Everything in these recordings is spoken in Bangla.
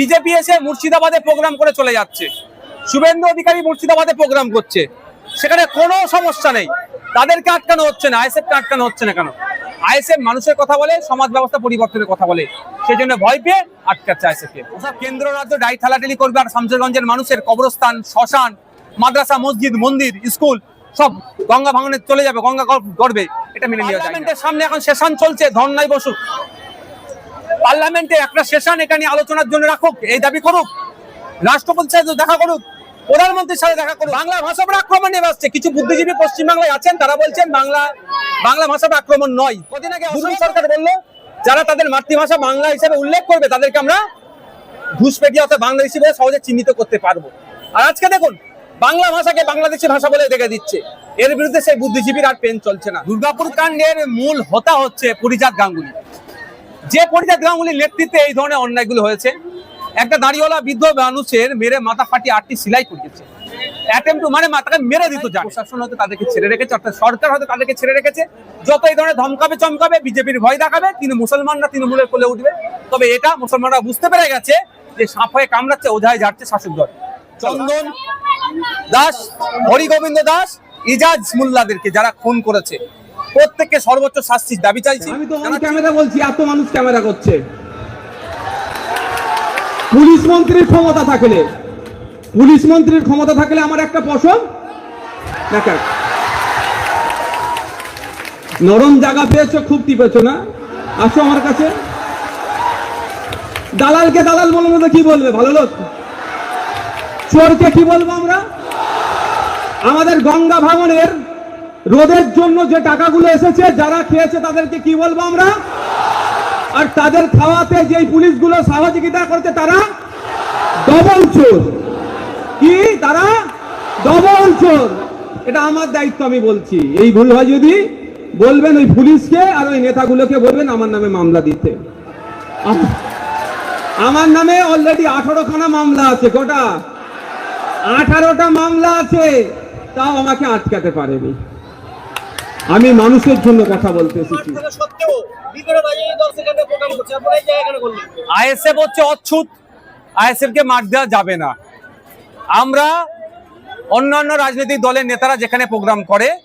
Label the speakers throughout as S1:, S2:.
S1: বিজেপি এসে মুর্শিদাবাদে প্রোগ্রাম করে চলে যাচ্ছে। শুভেন্দু অধিকারী মুর্শিদাবাদে প্রোগ্রাম করছে। সেখানে কোনো সমস্যা নেই। তাদেরকে আটকানো হচ্ছে না আইএসএফ কে আটকানো হচ্ছে না কেন? আইএসএফ মানুষের কথা বলে সমাজ ব্যবস্থা পরিবর্তনের কথা বলে। সেই জন্য ভয় পেয়ে আটকাচ্ছে আইএসএফ কে ওসব কেন্দ্র রাজ্য ডাই ঠালাঠালি করবে আর শামসেরগঞ্জের মানুষের কবরস্থান শ্মশান মাদ্রাসা মসজিদ মন্দির স্কুল সব গঙ্গা ভাঙনে চলে যাবে গঙ্গা গর্বে এটা মেনে যায় পার্লামেন্টের সামনে এখন সেশন চলছে ধর্নায় বসুক। পার্লামেন্টে একটা সেশন এখানে আলোচনার জন্য রাখুক এই দাবি করুক রাষ্ট্রপতির সাথে দেখা করুক প্রধানমন্ত্রীর সাথে দেখা করুক। বাংলা উপর আক্রমণ নেমে আসছে। কিছু বুদ্ধিজীবী পশ্চিমবাংলায় আছেন তারা বলছেন বাংলা বাংলা ভাষার আক্রমণ নয়। কদিন আগে অসম সরকার বলল যারা তাদের মাতৃভাষা বাংলা হিসেবে উল্লেখ করবে তাদেরকে আমরা ঘুষপেটিয়া অর্থাৎ বাংলা হিসেবে সহজে চিহ্নিত করতে পারব। আর আজকে দেখুন বাংলা ভাষাকে বাংলাদেশি ভাষা বলে দেখে দিচ্ছে। এর বিরুদ্ধে সেই বুদ্ধিজীবীর আর পেন চলছে না। দুর্গাপুর কাণ্ডের মূল হতা হচ্ছে পরিজাত গাঙ্গুলি। যে পরিজাত গাঙ্গুলির নেতৃত্বে এই ধরনের অন্যায়গুলো হয়েছে একটা দাঁড়িওয়ালা বৃদ্ধ মানুষের মেরে মাথা ফাটিয়ে আটটি সিলাই করিয়েছে। অ্যাটেম্প মানে মাথাকে মেরে দিত যা প্রশাসন হয়তো তাদেরকে ছেড়ে রেখেছে অর্থাৎ সরকার হয়তো তাদেরকে ছেড়ে রেখেছে। যত এই ধরনের ধমকাবে চমকাবে বিজেপির ভয় দেখাবে তিনি মুসলমানরা তৃণমূলের কোলে উঠবে। তবে এটা মুসলমানরা বুঝতে পেরে গেছে যে সাপ হয়ে কামড়াচ্ছে ওঝায় যাচ্ছে শাসক দল। চন্দন দাস হরিগোবিন্দ দাস ইজাজ মোল্লাদেরকে যারা খুন করেছে। প্রত্যেককে সর্বোচ্চ শাস্তির দাবি চাইছি।
S2: আমি তো অন ক্যামেরা বলছি, এত মানুষ ক্যামেরা করছে। পুলিশ মন্ত্রীর ক্ষমতা থাকলে, পুলিশ মন্ত্রীর ক্ষমতা থাকলে আমার একটা দেখা নরম জায়গা পেয়েছ খুব টিপেছো না? আসো আমার কাছে। দালালকে দালাল বলব মধ্যে কি বলবে, ভালো লোক? চোরকে কি বলব আমরা? আমাদের গঙ্গা ভাঙনের রোদের জন্য যে টাকাগুলো এসেছে, যারা খেয়েছে তাদেরকে কি বলব আমরা? আর তাদের খাওয়াতে যেই পুলিশগুলো সহযোগিতা করছে, তারা ডবল চোর। কি? তারা ডবল চোর। এটা আমার দায়িত্ব, আমি বলছি। এই ভুল হয় যদি, বলবেন ওই পুলিশকে আর ওই নেতাগুলোকে বলবেন আমার নামে মামলা দিতে। আমার নামে অলরেডি আঠারো খানা মামলা আছে, কোটা? আঠারোটা মামলা আছে, তাও আমাকে আটকাতে পারেনি। আমি মানুষের জন্য কথা বলতে এসেছি।
S3: সত্ত্বেও বিকেলে বাজারে দল সেখানে প্রোগ্রাম করছে আপনারা এই জায়গা কেন করলেন?
S1: আইএসএফ হচ্ছে অচ্ছুত। আইএসএফ কে মার দেওয়া যাবে না। আমরা অন্যান্য রাজনৈতিক দলের নেতারা যেখানে প্রোগ্রাম করে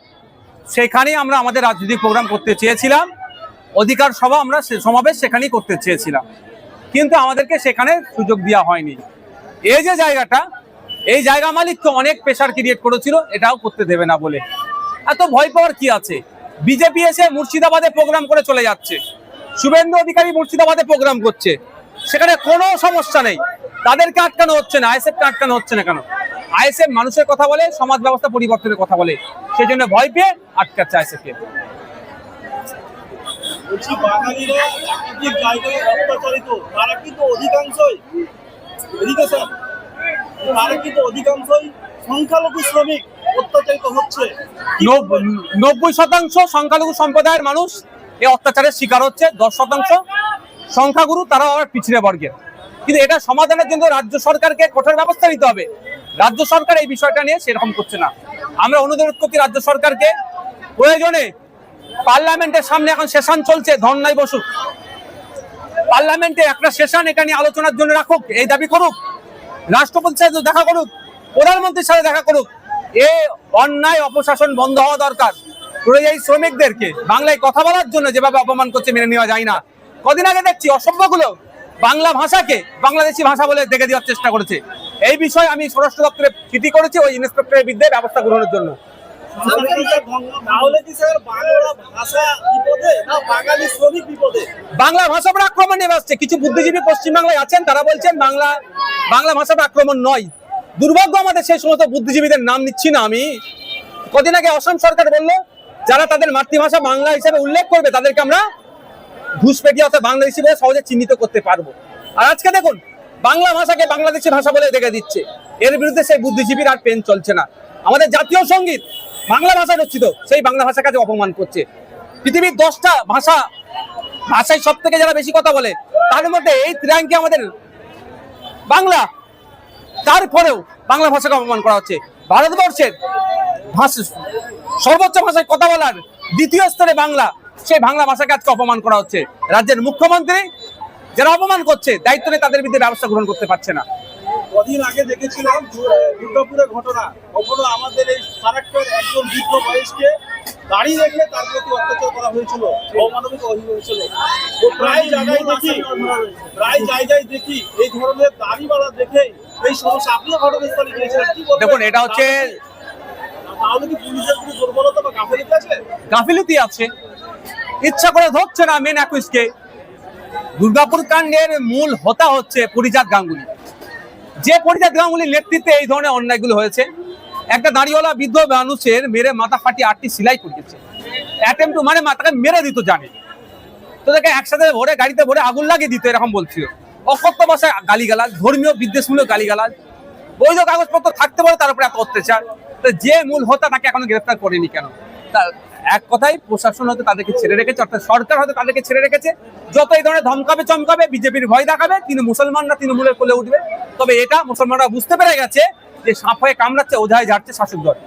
S1: সেখানেই আমরা আমাদের রাজনৈতিক প্রোগ্রাম করতে চেয়েছিলাম। অধিকার সভা আমরা সে- সমাবেশ সেখানেই করতে চেয়েছিলাম। কিন্তু আমাদেরকে সেখানে সুযোগ দেওয়া হয়নি। এই যে জায়গাটা এই জায়গা মালিক তো অনেক প্রেশার ক্রিয়েট করেছিল এটাও করতে দেবে না বলে। এত ভয় পাওয়ার কি আছে? বিজেপি এসে মুর্শিদাবাদে প্রোগ্রাম করে চলে যাচ্ছে। শুভেন্দু অধিকারী মুর্শিদাবাদে প্রোগ্রাম করছে। সেখানে কোনো সমস্যা নেই। তাদেরকে আটকানো হচ্ছে না, আইএসএফ কে আটকানো হচ্ছে না কেন? আইএসএফ মানুষের কথা বলে, সমাজ ব্যবস্থা পরিবর্তনের কথা বলে। সেই জন্য ভয় পেয়ে আটকাচ্ছে আইএসএফ কে
S3: বলছি, বাঙালিরা একাধিক জায়গায় অত্যাচারিত তারা কিন্তু অধিকাংশই তারা কিন্তু অধিকাংশই সংখ্যালঘু শ্রমিক অত্যাচারিত হচ্ছে।
S1: নব- নব্বই শতাংশ সংখ্যালঘু সম্প্রদায়ের মানুষ এই অত্যাচারের শিকার হচ্ছে, দশ শতাংশ সংখ্যাগুরু তারা আবার পিছিয়ে বর্গের। কিন্তু এটা সমাধানের জন্য রাজ্য সরকারকে কঠোর ব্যবস্থা নিতে হবে। রাজ্য সরকার এই বিষয়টা নিয়ে সেরকম করছে না। আমরা অনুরোধ করছি রাজ্য সরকারকে, প্রয়োজনে পার্লামেন্টের সামনে এখন সেশন চলছে, ধর্নায় বসুক। পার্লামেন্টে একটা সেশন এখানে আলোচনার জন্য রাখুক, এই দাবি করুক। রাষ্ট্রপতির সাথে দেখা করুক। প্রধানমন্ত্রীর সাথে দেখা করুক। এ অন্যায় অপশাসন বন্ধ হওয়া দরকার। পরিযায়ী শ্রমিকদেরকে বাংলায় কথা বলার জন্য যেভাবে অপমান করছে মেনে নেওয়া যায় না। কদিন আগে দেখছি অসভ্যগুলো বাংলা ভাষাকে বাংলাদেশি ভাষা বলে দেখে দেওয়ার চেষ্টা করেছে। এই বিষয়ে আমি স্বরাষ্ট্র দপ্তরে চিঠি করেছি ওই ইন্সপেক্টরের বিরুদ্ধে ব্যবস্থা গ্রহণের জন্য।
S3: বাংলা ভাষা
S1: আক্রমণ নেমে আসছে। কিছু বুদ্ধিজীবী পশ্চিমবাংলায় আছেন, তারা বলছেন বাংলা বাংলা উপর আক্রমণ নয়। দুর্ভাগ্য আমাদের সেই সমস্ত বুদ্ধিজীবীদের নাম নিচ্ছি না আমি। কদিন আগে অসম সরকার বলল, যারা তাদের মাতৃভাষা বাংলা হিসেবে উল্লেখ করবে, তাদেরকে আমরা ঘুষপেটিয়া অর্থাৎ বাংলা হিসেবে সহজে চিহ্নিত করতে পারব। আর আজকে দেখুন, বাংলা ভাষাকে বাংলাদেশি ভাষা বলে দেখে দিচ্ছে। এর বিরুদ্ধে সেই বুদ্ধিজীবীর আর পেন চলছে না। আমাদের জাতীয় সংগীত বাংলা ভাষা রচিত, সেই বাংলা ভাষাকে আজ অপমান করছে। পৃথিবীর দশটা ভাষা, ভাষায় সব থেকে যারা বেশি কথা বলে, তার মধ্যে এই ত্রিয়াঙ্কে আমাদের বাংলা তারপরেও বাংলা ভাষাকে অপমান করা হচ্ছে। ভারতবর্ষের ভাষা, সর্বোচ্চ ভাষায় কথা বলার দ্বিতীয় স্তরে বাংলা, সেই বাংলা ভাষাকে আজকে অপমান করা হচ্ছে। রাজ্যের মুখ্যমন্ত্রী যারা অপমান করছে, দায়িত্ব নিয়ে তাদের বিরুদ্ধে ব্যবস্থা গ্রহণ করতে পারছে না।
S3: কদিন আগে দেখেছিলাম দুর্গাপুরের ঘটনা। ওখানে আমাদের এই ফারাক্কার একজন বৃদ্ধ বয়সকে দাড়ি রেখে তার প্রতি অত্যাচার করা হয়েছিল অমানবিক হয়েছিল। তো প্রায় জায়গায় দেখি প্রায় জায়গায় দেখি এই ধরনের দাড়িওয়ালা দেখে এই সমস্যা আপনিও ঘটনাস্থলে গিয়েছিলেন কি
S1: দেখুন এটা হচ্ছে
S3: তাহলে কি পুলিশের কোনো দুর্বলতা বা গাফিলতি আছে?
S1: গাফিলতি আছে। ইচ্ছা করে ধরছে না মেন অ্যাকুইজকে দুর্গাপুর কাণ্ডের মূল হতা হচ্ছে পরিজাত গাঙ্গুলি। যে পরিজাত গাঙ্গুলির নেতৃত্বে এই ধরনের অন্যায়গুলো হয়েছে, একটা দাঁড়িওয়ালা বৃদ্ধ মানুষের মেরে মাথা ফাটিয়ে আটটি সিলাই করিয়েছে অ্যাটেম্প মানে মাথাকে মেরে দিত জানে। তো তাকে একসাথে ভরে গাড়িতে ভরে আগুন লাগিয়ে দিত, এরকম বলছিল। অকথ্য ভাষায় গালিগালাজ, ধর্মীয় বিদ্বেষমূলক গালিগালাজ। বৈধ কাগজপত্র থাকতে পারে, তার উপরে এত অত্যাচার। তো যে মূল হত্যা তাকে এখনও গ্রেফতার করেনি কেন? এক কথায় প্রশাসন হয়তো তাদেরকে ছেড়ে রেখেছে অর্থাৎ সরকার হয়তো তাদেরকে ছেড়ে রেখেছে। যত এই ধরনের ধমকাবে চমকাবে বিজেপির ভয় দেখাবে তিনি মুসলমানরা তৃণমূলের কোলে উঠবে। তবে এটা মুসলমানরা বুঝতে পেরে গেছে যে সাপ হয়ে কামড়াচ্ছে ওঝায় ঝাড়ছে শাসক দল।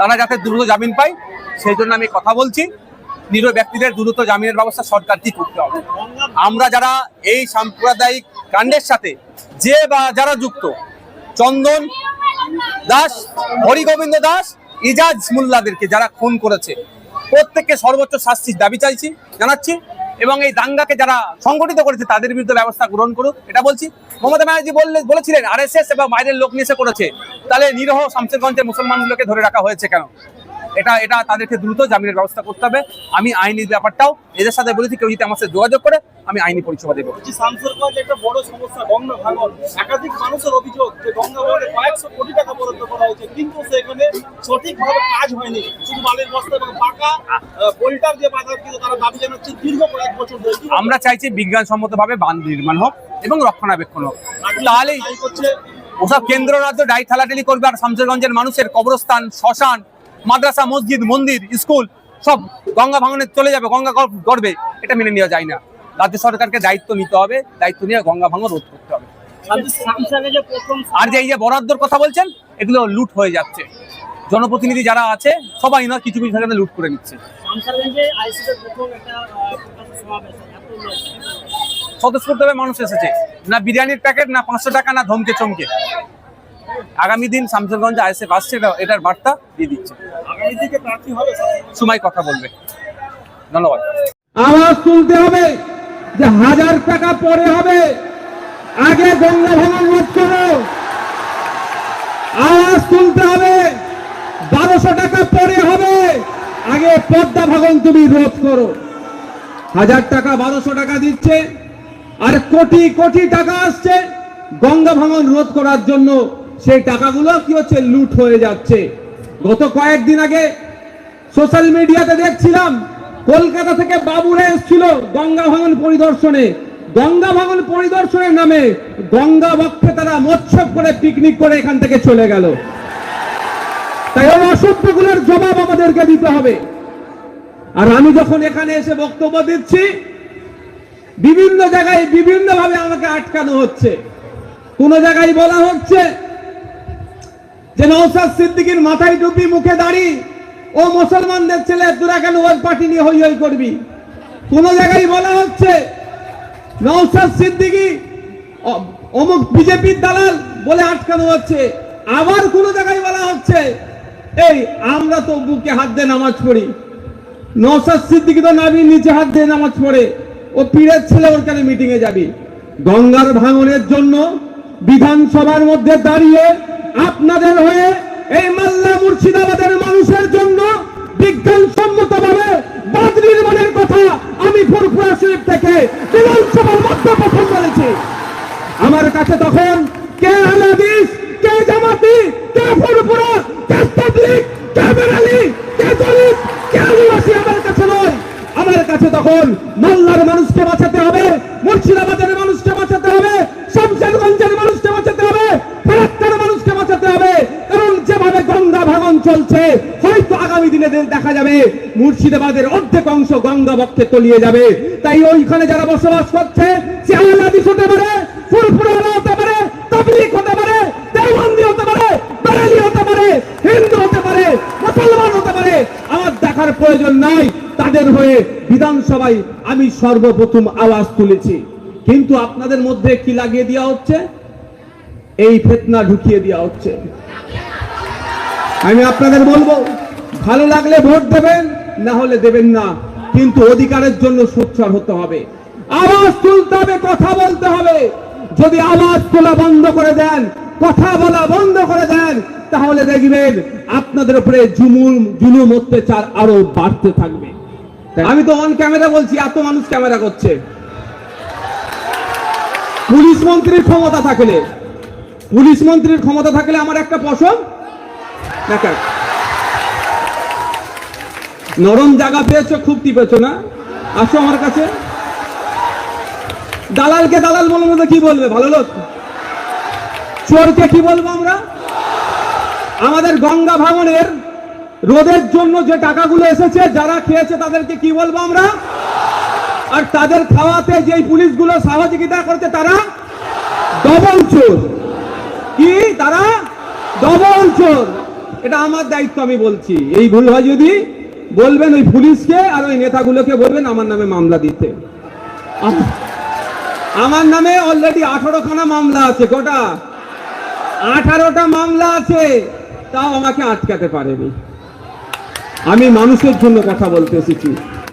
S1: তারা যাতে দ্রুত জামিন পায় সেই জন্য আমি কথা বলছি। নিরীহ ব্যক্তিদের দ্রুত জামিনের ব্যবস্থা সরকার কি করতে হবে। আমরা যারা এই সাম্প্রদায়িক কাণ্ডের সাথে যে বা যারা যুক্ত চন্দন দাস, হরিগোবিন্দ দাস, ইজাজ মুল্লাদেরকে যারা খুন করেছে। প্রত্যেককে সর্বোচ্চ শাস্তির দাবি চাইছি, জানাচ্ছি এবং এই দাঙ্গাকে যারা সংগঠিত করেছে, তাদের বিরুদ্ধে ব্যবস্থা গ্রহণ করুক। এটা বলছি। মমতা ব্যানার্জি বললে বলেছিলেন আর এস এস এবং বাইরের লোক নিয়ে করেছে। তাহলে নিরহ শামসেরগঞ্জের মুসলমানগুলোকে ধরে রাখা হয়েছে কেন? এটা এটা তাদেরকে দ্রুত জামিনের ব্যবস্থা করতে হবে। আমি আইনি ব্যাপারটাও এদের সাথে বলেছি কেউ যদি আমার সাথে যোগাযোগ করে আমি আইনি পরিষেবা দেবো।
S3: বলছি শামসেরগঞ্জ একটা বড় সমস্যা গঙ্গা ভাঙন। একাধিক মানুষের অভিযোগ যে গঙ্গা ভাঙনে কয়েকশো কোটি টাকা বরাদ্দ করা হয়েছে কিন্তু সেখানে সঠিকভাবে কাজ হয়নি। শুধু বালির বস্তা এবং পাকা বোল্টার যে বাজার কিন্তু তারা দাবি জানাচ্ছে দীর্ঘ কয়েক বছর ধরে।
S1: আমরা চাইছি বিজ্ঞানসম্মতভাবে বাঁধ নির্মাণ হোক এবং রক্ষণাবেক্ষণ হোক।
S3: করছে।
S1: ওসব কেন্দ্র রাজ্য ডাই ঠালাটালি করবে আর শামসেরগঞ্জের মানুষের কবরস্থান শ্মশান মাদ্রাসা মসজিদ মন্দির স্কুল সব গঙ্গা ভাঙনে চলে যাবে গঙ্গা গর্বে এটা মেনে নেওয়া যায় না। রাজ্য সরকারকে দায়িত্ব নিতে হবে দায়িত্ব নিয়ে গঙ্গা ভাঙন রোধ করতে হবে। আর যে এই যে বরাদ্দর কথা বলছেন এগুলো লুট হয়ে যাচ্ছে। জনপ্রতিনিধি যারা আছে সবাই না কিছু কিছু জায়গাতে লুট করে নিচ্ছে। স্বতঃস্ফূর্তভাবে মানুষ এসেছে। না বিরিয়ানির প্যাকেট না পাঁচশো টাকা না ধমকে চমকে। আগামী দিন শামসেরগঞ্জে আইসে আসছে এটার বার্তা দিয়ে দিচ্ছে। সময় কথা বলবে। ধন্যবাদ।
S2: আওয়াজ তুলতে হবে যে হাজার টাকা পরে হবে। আগে গঙ্গা ভাঙন রোধ করো। আওয়াজ তুলতে হবে বারোশো টাকা পরে হবে। আগে পদ্মা ভাঙন তুমি রোধ করো। হাজার টাকা বারোশো টাকা দিচ্ছে, আর কোটি কোটি টাকা আসছে গঙ্গা ভাঙন রোধ করার জন্য। সেই টাকাগুলো কি হচ্ছে? লুট হয়ে যাচ্ছে। গত কয়েকদিন আগে সোশ্যাল মিডিয়াতে দেখছিলাম, কলকাতা থেকে বাবুরা এসেছিল গঙ্গা ভাঙন পরিদর্শনে। গঙ্গা ভাঙন পরিদর্শনের নামে গঙ্গা বক্ষে তারা মৎস্য করে পিকনিক করে এখান থেকে চলে গেল। তাই ওই অসভ্যগুলোর জবাব আমাদেরকে দিতে হবে। আর আমি যখন এখানে এসে বক্তব্য দিচ্ছি, বিভিন্ন জায়গায় বিভিন্ন ভাবে আমাকে আটকানো হচ্ছে। কোন জায়গায় বলা হচ্ছে যে নৌসাদ সিদ্দিকীর মাথায় টুপি, মুখে দাড়ি? ও মুসলমানদের ছেলে, তোরা কেন ওর পার্টি নিয়ে হই হই করবি? কোন জায়গায় বলা হচ্ছে নৌসাদ সিদ্দিকী? অমুক বিজেপির দালাল বলে আটকানো হচ্ছে। আবার কোন জায়গায় বলা হচ্ছে, এই আমরা তো বুকে হাত দিয়ে নামাজ পড়ি। নৌসাদ সিদ্দিকি তো নাবির নিচে হাত দিয়ে নামাজ পড়ে। ও পীরের ছেলে, ওর কেন মিটিং এ যাবি? গঙ্গার ভাঙনের জন্য বিধানসভার মধ্যে দাঁড়িয়ে আপনাদের হয়ে এই মাল্লা মুর্শিদাবাদের মানুষের জন্য বিজ্ঞানসম্মত ভাবে বাঁধ নির্মাণের কথা আমি ফুরফুরা শরীফ থেকে বিধানসভার মধ্যে প্রথম বলেছি আমার কাছে তখন, কে আলাদিস কে জামাতি, কে ফুরফুরা, কে তাবলিগ, কে বেরালি কে দলিত, কে আদিবাসী, আমার কাছে নয়। আমার কাছে তখন মোল্লার মানুষকে বাঁচাতে হবে, মুর্শিদাবাদের মানুষকে বাঁচাতে হবে শমশেরগঞ্জের মানুষকে বাঁচাতে হবে ফারাক্কার মানুষকে বাঁচাতে হবে কারণ যেভাবে গঙ্গা ভাঙন চলছে হয়তো আগামী দিনে দেখা যাবে মুর্শিদাবাদের অর্ধেক অংশ গঙ্গা বক্ষে তলিয়ে যাবে। তাই ওইখানে যারা বসবাস করছে হতে পারে হতে পারে হতে পারে তাদের হয়ে বিধানসভায় আমি সর্বপ্রথম তুলেছি। কিন্তু আপনাদের মধ্যে কি লাগিয়ে দেওয়া হচ্ছে? এই ফেতনা ঢুকিয়ে দেওয়া হচ্ছে। আমি আপনাদের বলব ভালো লাগলে ভোট দেবেন না হলে দেবেন না। কিন্তু অধিকারের জন্য সোচ্চার হতে হবে। আওয়াজ তুলতে হবে কথা বলতে হবে। যদি আওয়াজ তোলা বন্ধ করে দেন কথা বলা বন্ধ করে দেন তাহলে দেখবেন আপনাদের উপরে জুমুল জুলুম অত্যাচার আরও বাড়তে থাকবে। আমি তো অন ক্যামেরা বলছি এত মানুষ ক্যামেরা করছে। পুলিশ মন্ত্রীর ক্ষমতা থাকলে পুলিশ মন্ত্রীর ক্ষমতা থাকলে আমার একটা পশম? দেখা নরম জায়গা পেয়েছ, খুব টিপেছো, না? আসো আমার কাছে। দালালকে দালাল বলব তো কি বলবে? ভালো লোক? চোরকে কি বলব আমরা? আমাদের গঙ্গা ভাঙনের রোদের জন্য যে টাকাগুলো এসেছে, যারা খেয়েছে, তাদেরকে কি বলব আমরা? আর তাদের খাওয়াতে যেই পুলিশগুলো সহযোগিতা করছে, তারা ডবল চোর। কি? তারা ডবল চোর। এটা আমার দায়িত্ব, আমি বলছি। এই ভুল হয় যদি বলবেন ওই পুলিশকে আর ওই নেতাগুলোকে বলবেন আমার নামে মামলা দিতে। আমার নামে অলরেডি আঠারো খানা মামলা আছে গোটা আঠারোটা মামলা আছে, তাও আমাকে আটকাতে পারেনি। আমি মানুষের জন্য কথা বলতে এসেছি।